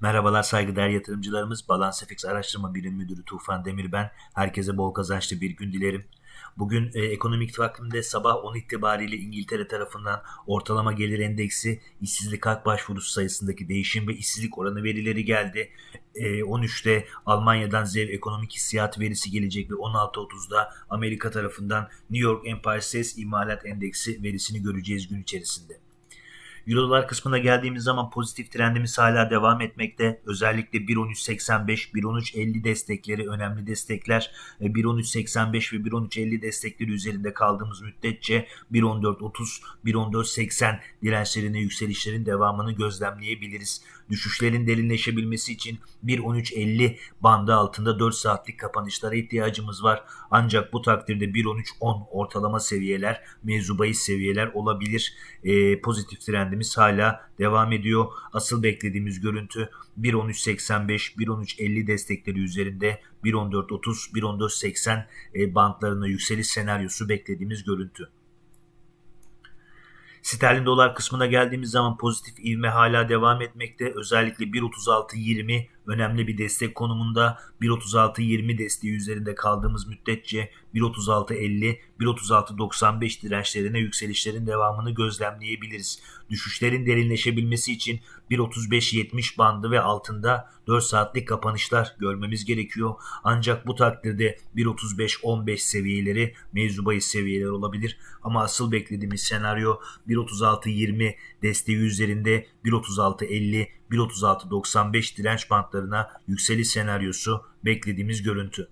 Merhabalar saygıdeğer yatırımcılarımız. Balans FX Araştırma Birim Müdürü Tufan Demir ben. Herkese bol kazançlı bir gün dilerim. Bugün e, ekonomik takvimde sabah 10 itibariyle İngiltere tarafından ortalama gelir endeksi, işsizlik hak başvurusu sayısındaki değişim ve işsizlik oranı verileri geldi. E, 13'te Almanya'dan ZEV ekonomik hissiyat verisi gelecek ve 16.30'da Amerika tarafından New York Empire Sales İmalat Endeksi verisini göreceğiz gün içerisinde. Euro kısmına geldiğimiz zaman pozitif trendimiz hala devam etmekte. Özellikle 1.13.85, 1.13.50 destekleri önemli destekler. 1.13.85 ve 1.13.50 destekleri üzerinde kaldığımız müddetçe 1.14.30, 1.14.80 dirençlerine yükselişlerin devamını gözlemleyebiliriz. Düşüşlerin derinleşebilmesi için 1.13.50 bandı altında 4 saatlik kapanışlara ihtiyacımız var. Ancak bu takdirde 1.13.10 ortalama seviyeler, mevzu bahis seviyeler olabilir. E, pozitif trendimiz trendimiz hala devam ediyor. Asıl beklediğimiz görüntü 1.13.85, 1.13.50 destekleri üzerinde 1.14.30, 1.14.80 e, bantlarına yükseliş senaryosu beklediğimiz görüntü. Sterlin dolar kısmına geldiğimiz zaman pozitif ivme hala devam etmekte. Özellikle 1.36.20 önemli bir destek konumunda 1.36.20 desteği üzerinde kaldığımız müddetçe 1.36.50, 1.36.95 dirençlerine yükselişlerin devamını gözlemleyebiliriz. Düşüşlerin derinleşebilmesi için 1.35.70 bandı ve altında 4 saatlik kapanışlar görmemiz gerekiyor. Ancak bu takdirde 1.35-15 seviyeleri mevzu bahis seviyeler olabilir. Ama asıl beklediğimiz senaryo 1.36-20 desteği üzerinde 1.36-50, 1.36-95 direnç bantlarına yükseliş senaryosu beklediğimiz görüntü.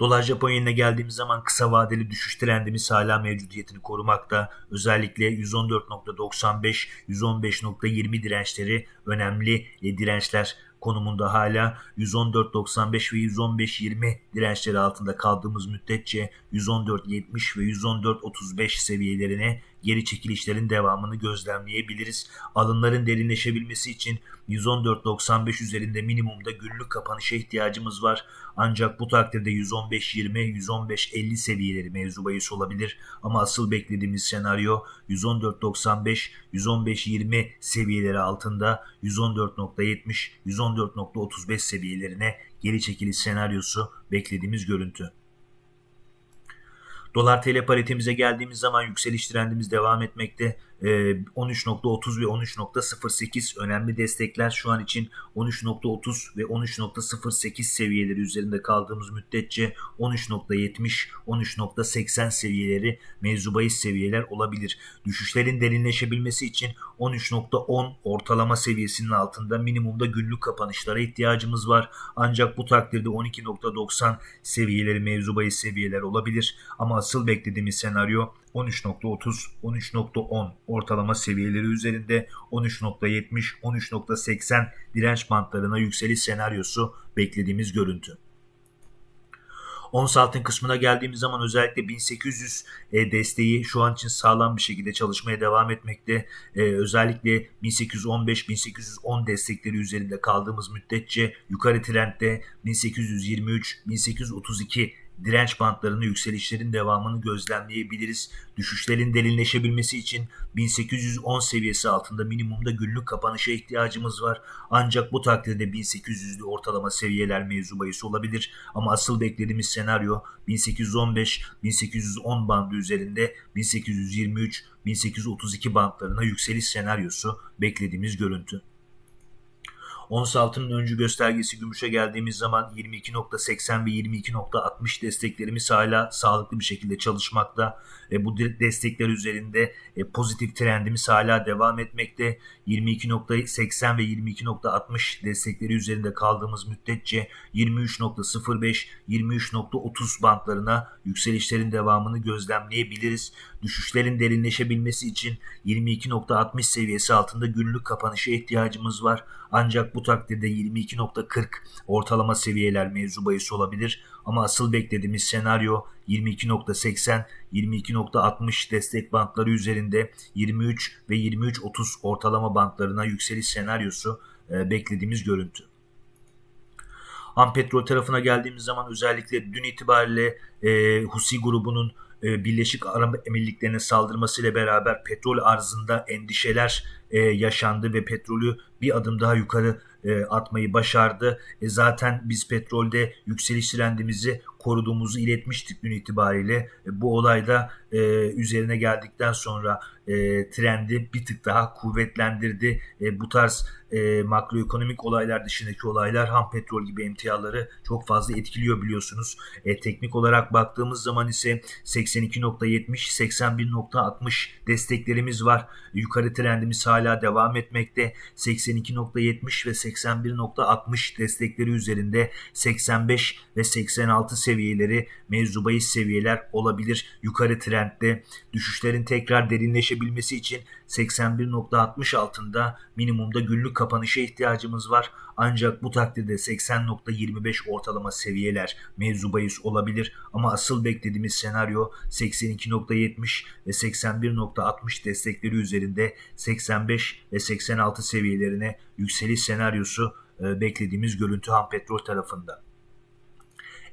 Dolar Japon yenine geldiğimiz zaman kısa vadeli düşüş trendimiz hala mevcudiyetini korumakta. Özellikle 114.95, 115.20 dirençleri önemli e, dirençler konumunda hala 114.95 ve 115.20 dirençleri altında kaldığımız müddetçe 114.70 ve 114.35 seviyelerine geri çekilişlerin devamını gözlemleyebiliriz. Alınların derinleşebilmesi için 114.95 üzerinde minimumda günlük kapanışa ihtiyacımız var. Ancak bu takdirde 115.20, 115.50 seviyeleri mevzu bahis olabilir. Ama asıl beklediğimiz senaryo 114.95, 115.20 seviyeleri altında 114.70, 114.35 seviyelerine geri çekiliş senaryosu beklediğimiz görüntü. Dolar TL paritemize geldiğimiz zaman yükseliş trendimiz devam etmekte. 13.30 ee, ve 13.08 önemli destekler şu an için 13.30 ve 13.08 seviyeleri üzerinde kaldığımız müddetçe 13.70 13.80 seviyeleri mevzu bahis seviyeler olabilir. Düşüşlerin derinleşebilmesi için 13.10 ortalama seviyesinin altında minimumda günlük kapanışlara ihtiyacımız var. Ancak bu takdirde 12.90 seviyeleri mevzu bahis seviyeler olabilir. Ama asıl beklediğimiz senaryo 13.30, 13.10 ortalama seviyeleri üzerinde 13.70, 13.80 direnç bantlarına yükseliş senaryosu beklediğimiz görüntü. Ons altın kısmına geldiğimiz zaman özellikle 1800 e, desteği şu an için sağlam bir şekilde çalışmaya devam etmekte. E, özellikle 1815-1810 destekleri üzerinde kaldığımız müddetçe yukarı trendde 1823-1832 direnç bantlarını yükselişlerin devamını gözlemleyebiliriz. Düşüşlerin derinleşebilmesi için 1810 seviyesi altında minimumda günlük kapanışa ihtiyacımız var. Ancak bu takdirde 1800'lü ortalama seviyeler mevzu bahis olabilir. Ama asıl beklediğimiz senaryo 1815-1810 bandı üzerinde 1823-1832 bantlarına yükseliş senaryosu beklediğimiz görüntü. Ons altının öncü göstergesi gümüşe geldiğimiz zaman 22.80 ve 22.60 desteklerimiz hala sağlıklı bir şekilde çalışmakta. E, bu destekler üzerinde e, pozitif trendimiz hala devam etmekte. 22.80 ve 22.60 destekleri üzerinde kaldığımız müddetçe 23.05, 23.30 bantlarına yükselişlerin devamını gözlemleyebiliriz. Düşüşlerin derinleşebilmesi için 22.60 seviyesi altında günlük kapanışa ihtiyacımız var. Ancak bu takdirde 22.40 ortalama seviyeler mevzu bahis olabilir. Ama asıl beklediğimiz senaryo 22.80, 22.60 destek bantları üzerinde 23 ve 23.30 ortalama bantlarına yükseliş senaryosu e, beklediğimiz görüntü. Ampetrol tarafına geldiğimiz zaman özellikle dün itibariyle e, Husi grubunun e, Birleşik Arap Emirlikleri'ne saldırmasıyla beraber petrol arzında endişeler e, yaşandı ve petrolü bir adım daha yukarı e, atmayı başardı. E, zaten biz petrolde yükseliş trendimizi koruduğumuzu iletmiştik dün itibariyle. E, bu olayda e, üzerine geldikten sonra e, trendi bir tık daha kuvvetlendirdi. E, bu tarz e, makroekonomik olaylar dışındaki olaylar ham petrol gibi emtiaları çok fazla etkiliyor biliyorsunuz. E, teknik olarak baktığımız zaman ise 82.70 81.60 desteklerimiz var. Yukarı trendimiz hala devam etmekte. 82.70 ve 81.60 destekleri üzerinde 85 ve 86 seviyeleri mevzu bahis seviyeler olabilir. Yukarı trendde düşüşlerin tekrar derinleşebilmesi için 81.60 altında minimumda günlük kapanışa ihtiyacımız var. Ancak bu takdirde 80.25 ortalama seviyeler mevzu bahis olabilir. Ama asıl beklediğimiz senaryo 82.70 ve 81.60 destekleri üzerinde 85 ve 86 seviyelerine yükseliş senaryosu e, beklediğimiz görüntü ham petrol tarafında.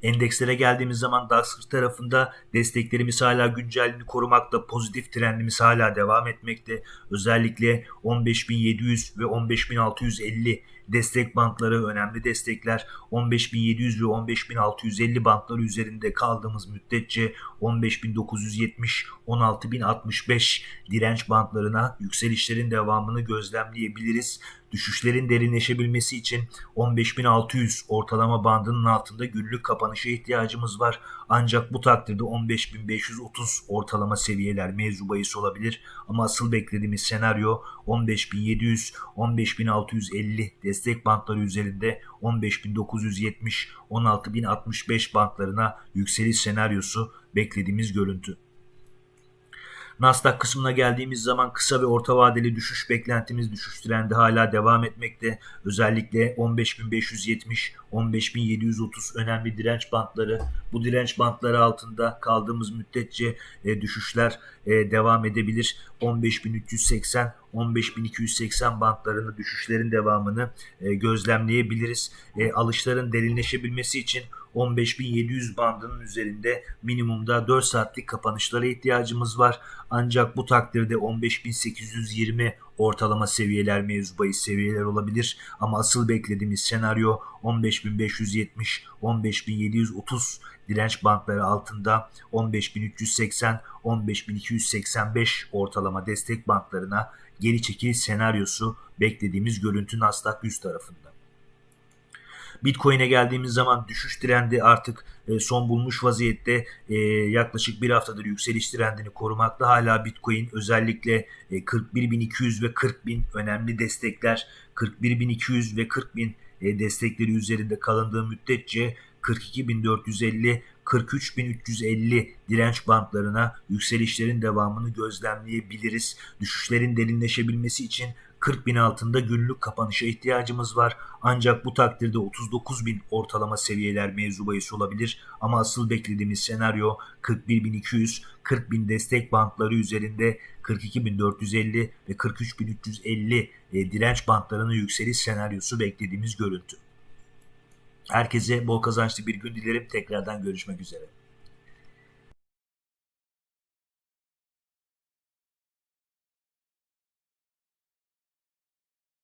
Endekslere geldiğimiz zaman DAX tarafında desteklerimiz hala güncelliğini korumakta, pozitif trendimiz hala devam etmekte. Özellikle 15.700 ve 15.650 destek bantları önemli destekler. 15.700 ve 15.650 bantları üzerinde kaldığımız müddetçe 15.970, 16.065 direnç bantlarına yükselişlerin devamını gözlemleyebiliriz. Düşüşlerin derinleşebilmesi için 15.600 ortalama bandının altında günlük kapanışa ihtiyacımız var. Ancak bu takdirde 15.530 ortalama seviyeler mevzu bahis olabilir. Ama asıl beklediğimiz senaryo 15.700, 15.650 destek bantları üzerinde 15.970, 16.065 bantlarına yükseliş senaryosu beklediğimiz görüntü. Nasdaq kısmına geldiğimiz zaman kısa ve orta vadeli düşüş beklentimiz düşüş trendi hala devam etmekte. Özellikle 15.570, 15.730 önemli direnç bantları. Bu direnç bantları altında kaldığımız müddetçe e, düşüşler e, devam edebilir. 15.380, 15.280 bantlarını düşüşlerin devamını e, gözlemleyebiliriz. E, alışların derinleşebilmesi için 15.700 bandının üzerinde minimumda 4 saatlik kapanışlara ihtiyacımız var. Ancak bu takdirde 15.820 ortalama seviyeler mevzu bahis seviyeler olabilir. Ama asıl beklediğimiz senaryo 15.570, 15.730 direnç bantları altında 15.380, 15.285 ortalama destek bantlarına geri çekiliş senaryosu beklediğimiz görüntü Nasdaq 100 tarafında. Bitcoin'e geldiğimiz zaman düşüş trendi artık e, son bulmuş vaziyette e, yaklaşık bir haftadır yükseliş trendini korumakta. Hala Bitcoin özellikle 41.200 e, ve 40.000 önemli destekler 41.200 ve 40.000 destekleri üzerinde kalındığı müddetçe 42.450 43.350 direnç bantlarına yükselişlerin devamını gözlemleyebiliriz. Düşüşlerin derinleşebilmesi için 40 bin altında günlük kapanışa ihtiyacımız var. Ancak bu takdirde 39 bin ortalama seviyeler mevzu bahis olabilir. Ama asıl beklediğimiz senaryo 41.200, 40 bin destek bantları üzerinde 42.450 ve 43.350 e, direnç bantlarının yükseliş senaryosu beklediğimiz görüntü. Herkese bol kazançlı bir gün dilerim. Tekrardan görüşmek üzere.